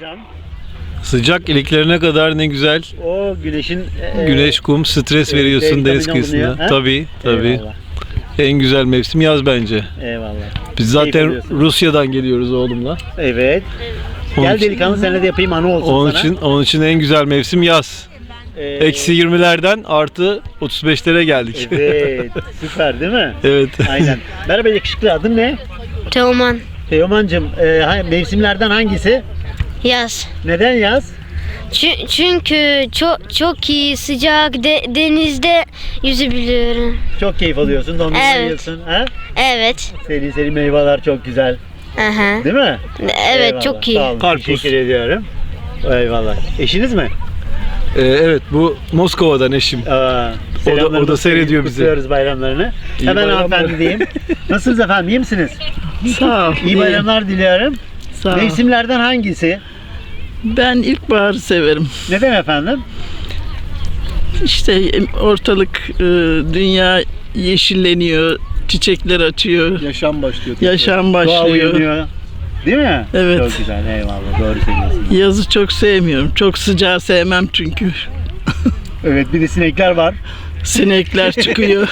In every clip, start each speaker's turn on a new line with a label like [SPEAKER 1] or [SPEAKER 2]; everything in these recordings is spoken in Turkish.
[SPEAKER 1] hocam?
[SPEAKER 2] Sıcak iliklerine kadar ne güzel.
[SPEAKER 1] O güneşin e,
[SPEAKER 2] Güneş, kum, stres
[SPEAKER 1] e,
[SPEAKER 2] veriyorsun deniz kıyısında. Tabii, tabii.
[SPEAKER 1] Eyvallah.
[SPEAKER 2] En güzel mevsim yaz bence.
[SPEAKER 1] Eyvallah.
[SPEAKER 2] Biz zaten. Rusya'dan geliyoruz oğlumla.
[SPEAKER 1] Evet.
[SPEAKER 2] Onun
[SPEAKER 1] Gel
[SPEAKER 2] için-
[SPEAKER 1] delikanlı seninle de yapayım anı olsun
[SPEAKER 2] Onun
[SPEAKER 1] sana.
[SPEAKER 2] için onun için en güzel mevsim yaz.
[SPEAKER 1] Ee,
[SPEAKER 2] Eksi 20'lerden artı 35'lere geldik.
[SPEAKER 1] Evet. Süper değil mi?
[SPEAKER 2] Evet.
[SPEAKER 1] Aynen. Merhaba yakışıklı adın ne?
[SPEAKER 3] Teoman.
[SPEAKER 1] Teoman'cığım e, mevsimlerden hangisi?
[SPEAKER 3] Yaz.
[SPEAKER 1] Neden yaz?
[SPEAKER 3] Çü- çünkü çok çok iyi sıcak de- denizde yüzebiliyorum.
[SPEAKER 1] Çok keyif alıyorsun, dondurma
[SPEAKER 3] Evet.
[SPEAKER 1] yiyorsun. Ha?
[SPEAKER 3] Evet.
[SPEAKER 1] Seri seri meyveler çok güzel.
[SPEAKER 3] Aha.
[SPEAKER 1] Değil mi?
[SPEAKER 3] Evet
[SPEAKER 1] Eyvallah,
[SPEAKER 3] çok iyi.
[SPEAKER 1] Sağ olun.
[SPEAKER 2] Karpuz.
[SPEAKER 1] Teşekkür ediyorum. Eyvallah. Eşiniz mi?
[SPEAKER 2] Ee, evet bu Moskova'dan eşim.
[SPEAKER 1] Aa,
[SPEAKER 2] o
[SPEAKER 1] selamlarımızı
[SPEAKER 2] da seyrediyor bizi.
[SPEAKER 1] Kutluyoruz bayramlarını.
[SPEAKER 2] İyi
[SPEAKER 1] Hemen
[SPEAKER 2] bayramlar.
[SPEAKER 1] hanımefendi diyeyim. Nasılsınız efendim? İyi misiniz?
[SPEAKER 4] Sağ ol.
[SPEAKER 1] İyi bayramlar diliyorum.
[SPEAKER 4] Sağ ol.
[SPEAKER 1] Mevsimlerden hangisi?
[SPEAKER 4] Ben ilkbaharı severim.
[SPEAKER 1] Neden efendim?
[SPEAKER 4] İşte ortalık, e, dünya yeşilleniyor, çiçekler açıyor,
[SPEAKER 2] Yaşam başlıyor.
[SPEAKER 4] yaşam
[SPEAKER 1] Doğa
[SPEAKER 4] başlıyor.
[SPEAKER 1] uyanıyor. Değil mi?
[SPEAKER 4] Evet.
[SPEAKER 1] Çok güzel. Eyvallah. Doğru söylüyorsun.
[SPEAKER 4] Yazı çok sevmiyorum. Çok sıcağı sevmem çünkü.
[SPEAKER 1] Evet bir de sinekler var.
[SPEAKER 4] Sinekler çıkıyor.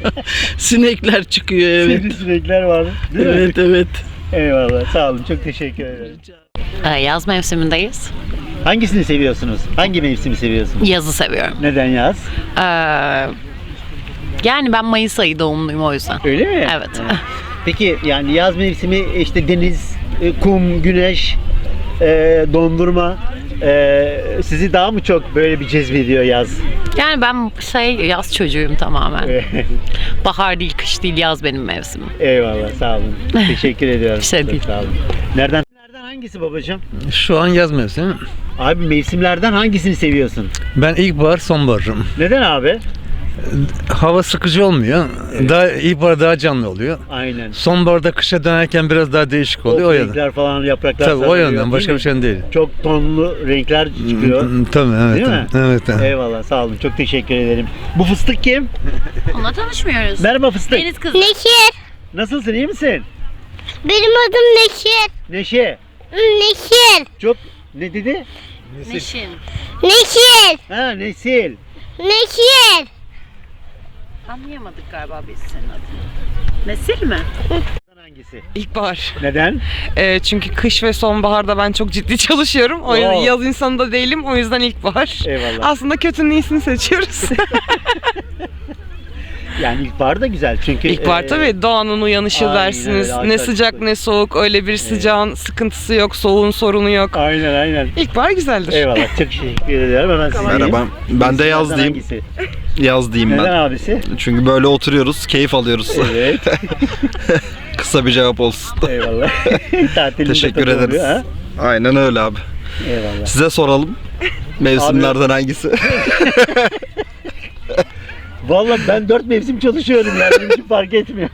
[SPEAKER 4] Sinekler çıkıyor evet.
[SPEAKER 1] Sivri sinekler var. Değil mi?
[SPEAKER 4] Evet evet.
[SPEAKER 1] Eyvallah. Sağ olun. Çok teşekkür ederim.
[SPEAKER 5] Ee, Yaz mevsimindeyiz.
[SPEAKER 1] Hangisini seviyorsunuz? Hangi mevsimi seviyorsunuz?
[SPEAKER 5] Yazı seviyorum.
[SPEAKER 1] Neden yaz?
[SPEAKER 5] Ee, yani ben Mayıs ayı doğumluyum o yüzden.
[SPEAKER 1] Öyle mi?
[SPEAKER 5] Evet.
[SPEAKER 1] Peki yani yaz mevsimi işte deniz, e, kum, güneş, e, dondurma e, sizi daha mı çok böyle bir cezbediyor yaz?
[SPEAKER 5] Yani ben şey yaz çocuğuyum tamamen. Bahar değil, kış değil, yaz benim mevsimim.
[SPEAKER 1] Eyvallah sağ olun. Teşekkür ediyorum.
[SPEAKER 5] Bir şey değil.
[SPEAKER 1] Sağ olun. Nereden? Hangisi babacığım?
[SPEAKER 6] Şu an yaz mevsimi.
[SPEAKER 1] Abi mevsimlerden hangisini seviyorsun?
[SPEAKER 6] Ben ilkbahar sonbaharım.
[SPEAKER 1] Neden abi?
[SPEAKER 6] Hava sıkıcı olmuyor. Daha ilkbahar daha canlı oluyor.
[SPEAKER 1] Aynen.
[SPEAKER 6] Sonbaharda kışa dönerken biraz daha değişik oluyor o yönden.
[SPEAKER 1] renkler falan yapraklar
[SPEAKER 6] Tabii o yönden başka bir şey değil.
[SPEAKER 1] Çok tonlu renkler çıkıyor.
[SPEAKER 6] Tabii evet.
[SPEAKER 1] Değil mi?
[SPEAKER 6] Evet. evet.
[SPEAKER 1] Eyvallah sağ olun. Çok teşekkür ederim. Bu fıstık kim?
[SPEAKER 5] Onunla tanışmıyoruz.
[SPEAKER 1] Merhaba fıstık.
[SPEAKER 5] Deniz kızı.
[SPEAKER 3] Neşir.
[SPEAKER 1] Nasılsın? iyi misin?
[SPEAKER 3] Benim adım Neşir.
[SPEAKER 1] Neşe.
[SPEAKER 3] Neşir.
[SPEAKER 1] Çok ne dedi?
[SPEAKER 5] Neşin.
[SPEAKER 3] Neşir.
[SPEAKER 1] Ha Nesil.
[SPEAKER 3] Neşir.
[SPEAKER 5] Anlayamadık galiba biz senin adını. Nesil mi?
[SPEAKER 1] Hangisi?
[SPEAKER 7] İlkbahar.
[SPEAKER 1] Neden?
[SPEAKER 7] Ee, çünkü kış ve sonbaharda ben çok ciddi çalışıyorum. O yüzden yaz insanı da değilim. O yüzden ilkbahar.
[SPEAKER 1] Eyvallah.
[SPEAKER 7] Aslında kötünün iyisini seçiyoruz.
[SPEAKER 1] Yani ilkbahar da güzel çünkü
[SPEAKER 7] İlkbahar
[SPEAKER 1] e,
[SPEAKER 7] tabii doğanın uyanışı
[SPEAKER 1] aynen
[SPEAKER 7] dersiniz.
[SPEAKER 1] öyle,
[SPEAKER 7] ne sıcak ne soğuk. Öyle bir sıcağın sıkıntısı yok. Soğuğun sorunu yok.
[SPEAKER 1] Aynen aynen.
[SPEAKER 7] İlkbahar güzeldir.
[SPEAKER 1] Eyvallah çok teşekkür ediyorum. Hemen size
[SPEAKER 8] Merhaba. Ben de yaz diyeyim.
[SPEAKER 1] Hangisi?
[SPEAKER 8] Yaz diyeyim
[SPEAKER 1] Neden
[SPEAKER 8] ben.
[SPEAKER 1] abisi?
[SPEAKER 8] Çünkü böyle oturuyoruz, keyif alıyoruz.
[SPEAKER 1] Evet.
[SPEAKER 8] Kısa bir cevap olsun.
[SPEAKER 1] Eyvallah.
[SPEAKER 8] Teşekkür
[SPEAKER 1] tadı oluyor,
[SPEAKER 8] ederiz.
[SPEAKER 1] ha?
[SPEAKER 8] Aynen öyle abi.
[SPEAKER 1] Eyvallah.
[SPEAKER 8] Size soralım. Mevsimlerden hangisi?
[SPEAKER 1] Vallahi ben dört mevsim çalışıyorum yani benim için fark etmiyor.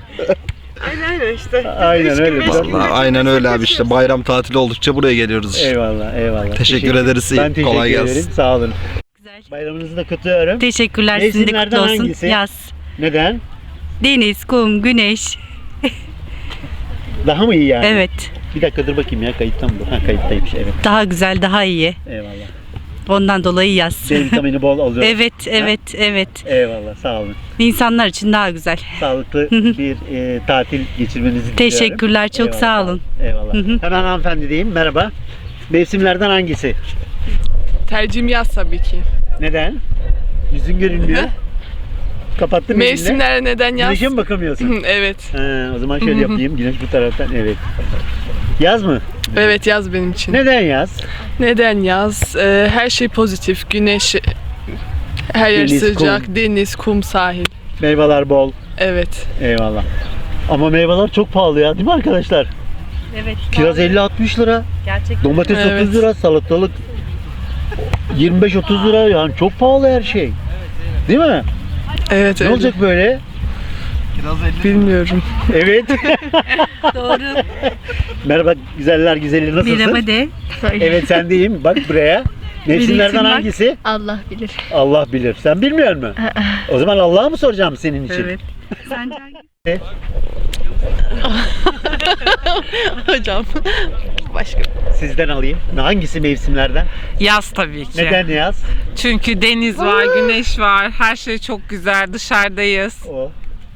[SPEAKER 7] Aynen işte.
[SPEAKER 1] Aynen öyle.
[SPEAKER 8] Vallahi aynen öyle abi işte. Bayram tatili oldukça buraya geliyoruz işte.
[SPEAKER 1] Eyvallah, eyvallah.
[SPEAKER 8] Teşekkür ederiz.
[SPEAKER 1] Ben teşekkür
[SPEAKER 8] Kolay
[SPEAKER 1] ederim.
[SPEAKER 8] gelsin.
[SPEAKER 1] Sağ olun.
[SPEAKER 9] Güzel.
[SPEAKER 1] Bayramınızı da kutluyorum.
[SPEAKER 9] Teşekkürler. Sizin de
[SPEAKER 1] Mevsimlerden
[SPEAKER 9] kutlu olsun.
[SPEAKER 1] hangisi?
[SPEAKER 9] Yaz.
[SPEAKER 1] Neden?
[SPEAKER 9] Deniz, kum, güneş.
[SPEAKER 1] Daha mı iyi yani?
[SPEAKER 9] Evet.
[SPEAKER 1] Bir dakika dur bakayım ya kayıtta mı bu? Ha kayıttaymış evet.
[SPEAKER 9] Daha güzel, daha iyi.
[SPEAKER 1] Eyvallah.
[SPEAKER 9] Ondan dolayı yaz.
[SPEAKER 1] D vitamini bol alıyorum.
[SPEAKER 9] Evet, evet, evet.
[SPEAKER 1] Eyvallah sağ olun.
[SPEAKER 9] İnsanlar için daha güzel.
[SPEAKER 1] Sağlıklı bir e, tatil geçirmenizi diliyorum.
[SPEAKER 9] Teşekkürler, çok
[SPEAKER 1] Eyvallah,
[SPEAKER 9] sağ olun.
[SPEAKER 1] Eyvallah. Hemen hanımefendi diyeyim. Merhaba. Mevsimlerden hangisi?
[SPEAKER 7] Tercihim yaz tabii ki.
[SPEAKER 1] Neden? Yüzün görünmüyor. Kapattın mı elinle?
[SPEAKER 7] Mevsimlere neden yaz?
[SPEAKER 1] Güneşe mi bakamıyorsun?
[SPEAKER 7] evet.
[SPEAKER 1] ha, o zaman şöyle yapayım. Güneş bu taraftan. Evet. Yaz mı?
[SPEAKER 7] Evet yaz benim için.
[SPEAKER 1] Neden yaz?
[SPEAKER 7] Neden yaz? Ee, her şey pozitif. Güneş, her yer
[SPEAKER 1] Deniz,
[SPEAKER 7] sıcak,
[SPEAKER 1] kum.
[SPEAKER 7] deniz, kum, sahil.
[SPEAKER 1] Meyveler bol.
[SPEAKER 7] Evet.
[SPEAKER 1] Eyvallah. Ama meyveler çok pahalı ya değil mi arkadaşlar?
[SPEAKER 9] Evet.
[SPEAKER 1] Kiraz 50-60 lira.
[SPEAKER 9] Gerçekten.
[SPEAKER 1] Domates
[SPEAKER 7] Evet.
[SPEAKER 1] 30 lira, salatalık 25-30 lira yani çok pahalı her şey. Değil mi?
[SPEAKER 7] Evet
[SPEAKER 1] Ne
[SPEAKER 7] öyle.
[SPEAKER 1] olacak böyle?
[SPEAKER 7] Bilmiyorum.
[SPEAKER 1] Evet.
[SPEAKER 9] Doğru.
[SPEAKER 1] Merhaba güzeller güzeli nasılsın?
[SPEAKER 9] Merhaba de.
[SPEAKER 1] Evet sen deyim. Bak buraya. Mevsimlerden
[SPEAKER 9] bak.
[SPEAKER 1] hangisi?
[SPEAKER 3] Allah bilir.
[SPEAKER 1] Allah bilir. Sen bilmiyor musun? o zaman Allah'a mı soracağım senin için?
[SPEAKER 9] Evet. Sence hangisi?
[SPEAKER 5] Hocam. Başka.
[SPEAKER 1] Sizden alayım. Hangisi mevsimlerden?
[SPEAKER 10] Yaz tabii ki.
[SPEAKER 1] Neden yaz?
[SPEAKER 10] Çünkü deniz var, güneş var. Her şey çok güzel. Dışarıdayız.
[SPEAKER 1] O.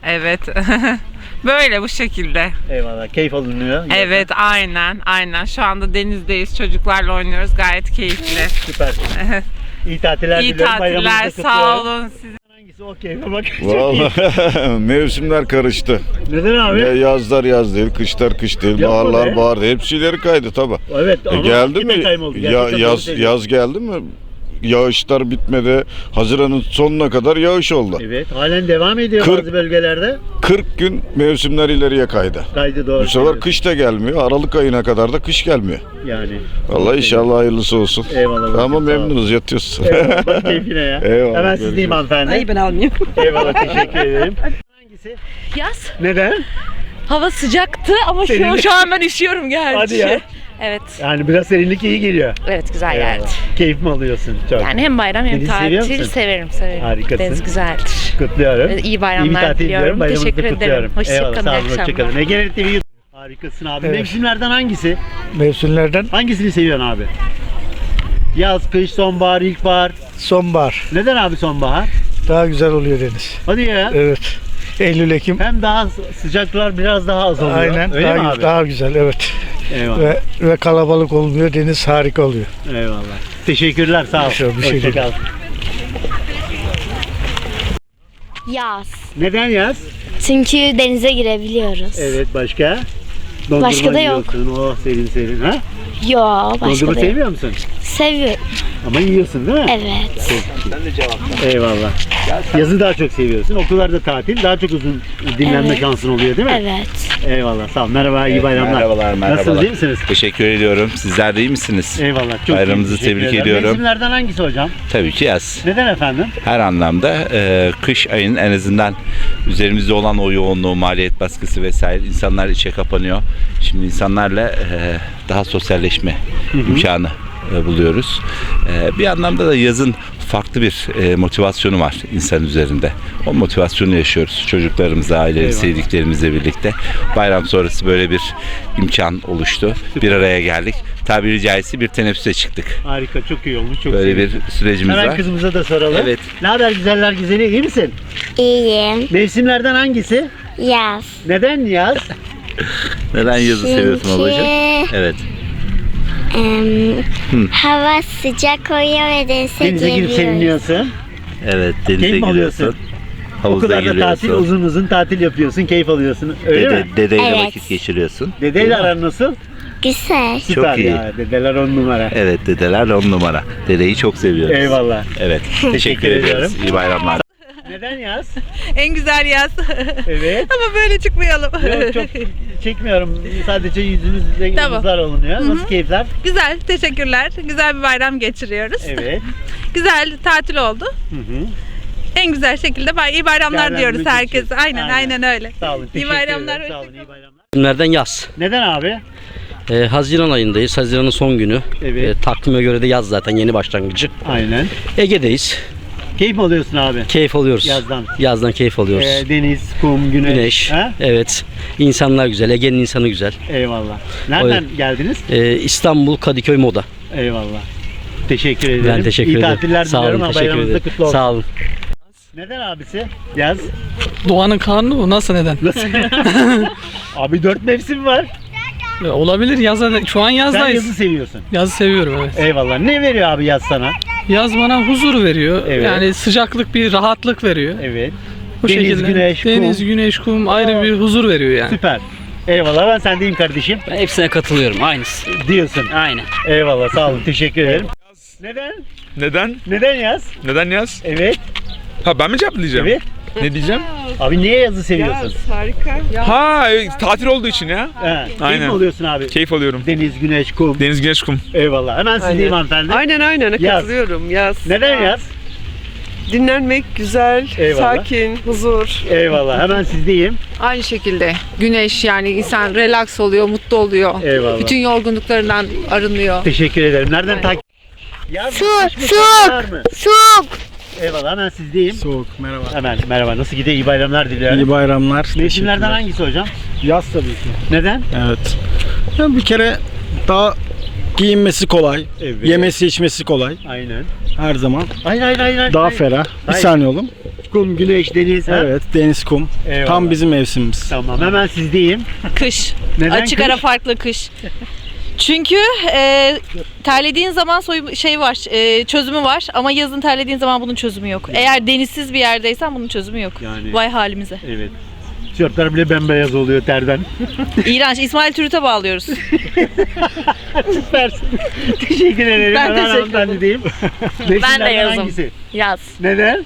[SPEAKER 10] Evet. Böyle bu şekilde.
[SPEAKER 1] Eyvallah. Keyif alınıyor.
[SPEAKER 10] Evet, aynen, aynen. Şu anda denizdeyiz. Çocuklarla oynuyoruz. Gayet keyifli.
[SPEAKER 1] Süper. İyi tatiller
[SPEAKER 10] İyi
[SPEAKER 1] diliyorum. Bayramınızı
[SPEAKER 10] tatiller.
[SPEAKER 1] da
[SPEAKER 10] Sağ
[SPEAKER 1] kutluyorum.
[SPEAKER 10] olun. Siz
[SPEAKER 1] Hangisi bak. Çok iyi.
[SPEAKER 11] Vallahi mevsimler karıştı.
[SPEAKER 1] Neden abi?
[SPEAKER 11] Ya yazlar yaz değil, kışlar kış değil,
[SPEAKER 1] Yapma
[SPEAKER 11] baharlar
[SPEAKER 1] be.
[SPEAKER 11] bahar değil. Hepsileri kaydı tabi.
[SPEAKER 1] Evet
[SPEAKER 11] E,
[SPEAKER 1] ama
[SPEAKER 11] geldi mi? Ya,
[SPEAKER 1] Gerçekten doğru
[SPEAKER 11] yaz
[SPEAKER 1] söylüyorsun.
[SPEAKER 11] yaz geldi mi? Yağışlar bitmedi. Haziran'ın sonuna kadar yağış oldu.
[SPEAKER 1] Evet halen devam ediyor
[SPEAKER 11] Kırk-
[SPEAKER 1] bazı bölgelerde.
[SPEAKER 11] 40 gün mevsimler ileriye kaydı.
[SPEAKER 1] Kaydı doğru.
[SPEAKER 11] Bu sefer kış da gelmiyor. Aralık ayına kadar da kış gelmiyor.
[SPEAKER 1] Yani.
[SPEAKER 11] Allah inşallah hayırlısı olsun.
[SPEAKER 1] Eyvallah.
[SPEAKER 11] Ama
[SPEAKER 1] olun.
[SPEAKER 11] memnunuz yatıyoruz.
[SPEAKER 1] Eyvallah. Bak keyfine ya.
[SPEAKER 11] Eyvallah,
[SPEAKER 1] Hemen sizdeyim hanımefendi.
[SPEAKER 9] ben almayayım.
[SPEAKER 1] Eyvallah teşekkür ederim. Hangisi?
[SPEAKER 5] Yaz.
[SPEAKER 1] Neden?
[SPEAKER 5] Hava sıcaktı ama
[SPEAKER 1] Senin-
[SPEAKER 5] şu, şu an ben üşüyorum gerçi.
[SPEAKER 1] Hadi ya.
[SPEAKER 5] Evet.
[SPEAKER 1] Yani biraz serinlik iyi geliyor.
[SPEAKER 5] Evet güzel
[SPEAKER 1] Eyvallah.
[SPEAKER 5] geldi.
[SPEAKER 1] Keyif mi alıyorsun? Çok.
[SPEAKER 5] Yani hem bayram hem
[SPEAKER 1] seviyor
[SPEAKER 5] tatil
[SPEAKER 1] musun?
[SPEAKER 5] severim severim.
[SPEAKER 1] Harikasın.
[SPEAKER 5] Deniz güzeldir.
[SPEAKER 1] Kutluyorum.
[SPEAKER 5] İyi
[SPEAKER 1] İyi bir
[SPEAKER 5] bayramlar
[SPEAKER 1] tatil
[SPEAKER 5] diliyorum.
[SPEAKER 1] diliyorum. Bayramınızı
[SPEAKER 5] Teşekkür
[SPEAKER 1] kutluyorum.
[SPEAKER 5] ederim. Hoşçakalın.
[SPEAKER 1] Eyvallah sağ olun.
[SPEAKER 5] iyi akşamlar.
[SPEAKER 1] Hoşçakalın. Ege TV Harikasın abi.
[SPEAKER 6] Evet.
[SPEAKER 1] Mevsimlerden hangisi?
[SPEAKER 6] Mevsimlerden
[SPEAKER 1] Hangisini seviyorsun abi? Yaz, kış, sonbahar, ilkbahar.
[SPEAKER 6] sonbahar.
[SPEAKER 1] Neden abi sonbahar?
[SPEAKER 6] Daha güzel oluyor deniz.
[SPEAKER 1] Hadi ya.
[SPEAKER 6] Evet. Eylül, Ekim.
[SPEAKER 1] Hem daha sı- sıcaklar biraz daha az oluyor.
[SPEAKER 6] Aynen.
[SPEAKER 1] Öyle
[SPEAKER 6] daha,
[SPEAKER 1] mi abi?
[SPEAKER 6] daha güzel evet.
[SPEAKER 1] Eyvallah.
[SPEAKER 6] Ve, ve kalabalık olmuyor. Deniz harika oluyor.
[SPEAKER 1] Eyvallah. Teşekkürler sağ ol.
[SPEAKER 6] Bir şey- bir şey.
[SPEAKER 3] Yaz.
[SPEAKER 1] Neden yaz?
[SPEAKER 3] Çünkü denize girebiliyoruz.
[SPEAKER 1] Evet başka? Dondurma
[SPEAKER 3] Başka da yok.
[SPEAKER 1] yiyorsun. Oh serin serin. Ha?
[SPEAKER 3] Yo başka
[SPEAKER 1] Dondurma
[SPEAKER 3] da yok.
[SPEAKER 1] sevmiyor musun?
[SPEAKER 3] Seviyorum.
[SPEAKER 1] Ama yiyorsun değil mi?
[SPEAKER 3] Evet.
[SPEAKER 1] Eyvallah. Yazı daha çok seviyorsun. Okullarda tatil. Daha çok uzun dinlenme
[SPEAKER 3] Evet.
[SPEAKER 1] şansın oluyor değil mi?
[SPEAKER 3] Evet.
[SPEAKER 1] Eyvallah. Sağ ol. Merhaba. iyi bayramlar.
[SPEAKER 8] Merhabalar, merhabalar.
[SPEAKER 1] Nasılsınız? iyi misiniz?
[SPEAKER 8] Teşekkür ediyorum. Sizler de iyi misiniz?
[SPEAKER 1] Eyvallah. Çok
[SPEAKER 8] Bayramınızı
[SPEAKER 1] teşekkür
[SPEAKER 8] tebrik
[SPEAKER 1] ederim.
[SPEAKER 8] ediyorum.
[SPEAKER 1] Mevsimlerden hangisi hocam?
[SPEAKER 8] Tabii ki yaz.
[SPEAKER 1] Neden efendim?
[SPEAKER 8] Her anlamda e, kış ayının en azından üzerimizde olan o yoğunluğu, maliyet baskısı vesaire insanlar içe kapanıyor. Şimdi insanlarla e, daha sosyalleşme imkanı e, buluyoruz. E, bir anlamda da yazın farklı bir e, motivasyonu var insan üzerinde. O motivasyonu yaşıyoruz çocuklarımızla,
[SPEAKER 1] Eyvallah.
[SPEAKER 8] sevdiklerimizle birlikte. Bayram sonrası böyle bir imkan oluştu. Bir araya geldik. Tabiri caizse bir teneffüse çıktık.
[SPEAKER 1] Harika. Çok iyi olmuş. Çok
[SPEAKER 8] Böyle bir
[SPEAKER 1] sevindim.
[SPEAKER 8] sürecimiz
[SPEAKER 1] Hemen
[SPEAKER 8] var.
[SPEAKER 1] kızımıza da soralım.
[SPEAKER 8] Evet.
[SPEAKER 1] Ne haber güzeller güzeli? iyi misin?
[SPEAKER 3] İyiyim.
[SPEAKER 1] Mevsimlerden hangisi?
[SPEAKER 3] Yaz.
[SPEAKER 1] Neden yaz?
[SPEAKER 8] Neden yazı seviyorsun babacığım? Evet.
[SPEAKER 3] hava sıcak oluyor ve denize,
[SPEAKER 1] Denize girip seriniyorsun.
[SPEAKER 8] Evet denize
[SPEAKER 1] Keyif mi alıyorsun?
[SPEAKER 8] giriyorsun. Havuzda
[SPEAKER 1] Okullarda
[SPEAKER 8] giriyorsun.
[SPEAKER 1] tatil uzun uzun tatil yapıyorsun. Keyif alıyorsun. Öyle
[SPEAKER 8] Dede,
[SPEAKER 1] mi?
[SPEAKER 8] dedeyle
[SPEAKER 3] Evet.
[SPEAKER 8] vakit geçiriyorsun.
[SPEAKER 1] Dedeyle aran nasıl?
[SPEAKER 3] Güzel.
[SPEAKER 1] Süper
[SPEAKER 8] iyi.
[SPEAKER 1] ya. Dedeler on numara.
[SPEAKER 8] Evet dedeler on numara. Dedeyi çok seviyoruz.
[SPEAKER 1] Eyvallah.
[SPEAKER 8] Evet. Teşekkür
[SPEAKER 1] ediyorum.
[SPEAKER 8] ediyoruz. İyi bayramlar.
[SPEAKER 1] Neden yaz?
[SPEAKER 9] En güzel yaz.
[SPEAKER 1] Evet.
[SPEAKER 9] Ama böyle çıkmayalım.
[SPEAKER 1] Yok çok çekmiyorum. Sadece yüzünüzde
[SPEAKER 9] Tamam.
[SPEAKER 1] yıldızlar olunuyor. Nasıl keyifler?
[SPEAKER 9] Güzel, teşekkürler. Güzel bir bayram geçiriyoruz.
[SPEAKER 1] Evet.
[SPEAKER 9] Güzel tatil oldu.
[SPEAKER 1] Hı hı.
[SPEAKER 9] En güzel şekilde bay- iyi bayramlar
[SPEAKER 1] Değerlendirmek
[SPEAKER 9] diyoruz herkese. Aynen,
[SPEAKER 1] Aynen.
[SPEAKER 9] aynen, öyle.
[SPEAKER 1] Sağ olun.
[SPEAKER 9] İyi bayramlar.
[SPEAKER 1] Sağ olun. iyi bayramlar.
[SPEAKER 12] Günlerden yaz.
[SPEAKER 1] Neden abi?
[SPEAKER 12] Ee, Haziran ayındayız. Haziran'ın son günü.
[SPEAKER 1] Evet.
[SPEAKER 12] Ee, takvime göre de yaz zaten yeni başlangıcı.
[SPEAKER 1] Aynen.
[SPEAKER 12] Ege'deyiz.
[SPEAKER 1] Keyif mi alıyorsun abi?
[SPEAKER 12] Keyif alıyoruz.
[SPEAKER 1] Yazdan.
[SPEAKER 12] Yazdan keyif alıyoruz.
[SPEAKER 1] Ee, deniz, kum, güneş.
[SPEAKER 12] Güneş.
[SPEAKER 1] Ha?
[SPEAKER 12] Evet. İnsanlar güzel. Ege'nin insanı güzel.
[SPEAKER 1] Eyvallah. Nereden
[SPEAKER 12] Evet.
[SPEAKER 1] geldiniz?
[SPEAKER 12] Ee, İstanbul Kadıköy Moda.
[SPEAKER 1] Eyvallah. Teşekkür ederim.
[SPEAKER 12] Ben teşekkür
[SPEAKER 1] İyi
[SPEAKER 12] ederim.
[SPEAKER 1] tatiller
[SPEAKER 12] Sağ
[SPEAKER 1] diliyorum.
[SPEAKER 12] olun. Teşekkür ederim.
[SPEAKER 1] kutlu olsun.
[SPEAKER 12] Sağ olun.
[SPEAKER 1] Neden abisi? Yaz.
[SPEAKER 7] Doğanın kanunu bu. Nasıl neden?
[SPEAKER 1] Nasıl? abi dört mevsim var.
[SPEAKER 7] Olabilir. Yaz şu an
[SPEAKER 1] Sen
[SPEAKER 7] yazdayız.
[SPEAKER 1] yazı seviyorsun.
[SPEAKER 7] Yazı seviyorum evet.
[SPEAKER 1] Eyvallah. Ne veriyor abi yaz sana?
[SPEAKER 7] Yaz bana huzur veriyor.
[SPEAKER 1] Evet.
[SPEAKER 7] Yani sıcaklık bir rahatlık veriyor.
[SPEAKER 1] Evet.
[SPEAKER 7] Bu
[SPEAKER 1] Deniz,
[SPEAKER 7] şekilde.
[SPEAKER 1] güneş,
[SPEAKER 7] Deniz,
[SPEAKER 1] kum.
[SPEAKER 7] güneş, kum ayrı bir huzur veriyor yani.
[SPEAKER 1] Süper. Eyvallah ben sendeyim kardeşim.
[SPEAKER 12] Ben hepsine katılıyorum. Aynısı.
[SPEAKER 1] Diyorsun.
[SPEAKER 12] Aynen.
[SPEAKER 1] Eyvallah sağ olun. Teşekkür ederim. Neden?
[SPEAKER 2] Neden?
[SPEAKER 1] Neden yaz?
[SPEAKER 2] Neden yaz?
[SPEAKER 1] Evet.
[SPEAKER 2] Ha ben mi cevaplayacağım?
[SPEAKER 1] Evet.
[SPEAKER 2] Ne diyeceğim?
[SPEAKER 1] Abi niye yazı seviyorsun?
[SPEAKER 2] Ha e, tatil olduğu için ya.
[SPEAKER 1] He. Keyif
[SPEAKER 2] Aynen.
[SPEAKER 1] mi alıyorsun abi?
[SPEAKER 2] Keyif alıyorum.
[SPEAKER 1] Deniz, güneş, kum.
[SPEAKER 2] Deniz, güneş, kum.
[SPEAKER 1] Eyvallah. Hemen sizdeyim hanımefendi.
[SPEAKER 10] Aynen aynen
[SPEAKER 1] Yaz.
[SPEAKER 10] katılıyorum. Yaz.
[SPEAKER 1] Neden yaz?
[SPEAKER 10] Dinlenmek güzel,
[SPEAKER 1] Eyvallah.
[SPEAKER 10] sakin, huzur.
[SPEAKER 1] Eyvallah. Hemen sizdeyim.
[SPEAKER 10] Aynı şekilde güneş yani insan relax oluyor, mutlu oluyor.
[SPEAKER 1] Eyvallah.
[SPEAKER 10] Bütün yorgunluklarından arınıyor.
[SPEAKER 1] Teşekkür ederim. Nereden takip? Yaz mı, kış mı,
[SPEAKER 3] soğuk.
[SPEAKER 1] sonbahar mı?
[SPEAKER 3] Soğuk.
[SPEAKER 1] Eyvallah. Hemen sizdeyim.
[SPEAKER 6] Soğuk merhaba.
[SPEAKER 1] Hemen merhaba. Nasıl gidiyor? İyi bayramlar diliyorum.
[SPEAKER 6] İyi bayramlar.
[SPEAKER 1] Mevsimlerden hangisi hocam?
[SPEAKER 13] Yaz tabii ki.
[SPEAKER 1] Neden?
[SPEAKER 13] Evet. Yani bir kere daha giyinmesi kolay,
[SPEAKER 1] Evet.
[SPEAKER 13] yemesi içmesi kolay
[SPEAKER 1] Aynen.
[SPEAKER 13] her zaman.
[SPEAKER 1] Hayır hayır hayır. hayır.
[SPEAKER 13] Daha
[SPEAKER 1] hayır.
[SPEAKER 13] ferah. Bir
[SPEAKER 1] Hayır.
[SPEAKER 13] saniye oğlum.
[SPEAKER 1] Kum, güneş, deniz. ha?
[SPEAKER 13] Evet, deniz kum.
[SPEAKER 1] Eyvallah.
[SPEAKER 13] Tam bizim mevsimimiz.
[SPEAKER 1] Tamam hemen sizdeyim.
[SPEAKER 14] Kış.
[SPEAKER 1] Neden
[SPEAKER 14] Açık
[SPEAKER 1] kış?
[SPEAKER 14] ara farklı kış. Çünkü e, terlediğin zaman soy şey var, e, çözümü var ama yazın terlediğin zaman bunun çözümü yok. Eğer denizsiz bir yerdeysen bunun çözümü yok.
[SPEAKER 1] Yani-
[SPEAKER 14] Vay halimize.
[SPEAKER 1] Evet. Tişörtler bile bembeyaz oluyor terden.
[SPEAKER 14] İğrenç. İsmail Türüt'e bağlıyoruz.
[SPEAKER 1] Süpersin. teşekkür ederim.
[SPEAKER 14] Ben teşekkür
[SPEAKER 1] diyeyim.
[SPEAKER 15] Ben de yazım.
[SPEAKER 1] Hangisi?
[SPEAKER 15] Yaz.
[SPEAKER 1] Neden?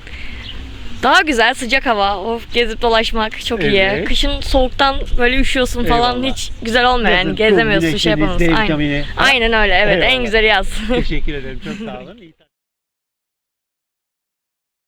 [SPEAKER 15] Daha güzel sıcak hava. Of gezip dolaşmak çok iyi.
[SPEAKER 1] Evet.
[SPEAKER 15] Kışın soğuktan böyle üşüyorsun falan
[SPEAKER 1] Eyvallah.
[SPEAKER 15] hiç güzel olmuyor
[SPEAKER 1] Yazın
[SPEAKER 15] yani gezemiyorsun şey yapamıyorsun. Aynen. Aynen öyle evet
[SPEAKER 1] Eyvallah.
[SPEAKER 15] en güzeli yaz.
[SPEAKER 1] Teşekkür ederim. Çok sağ olun. İyi-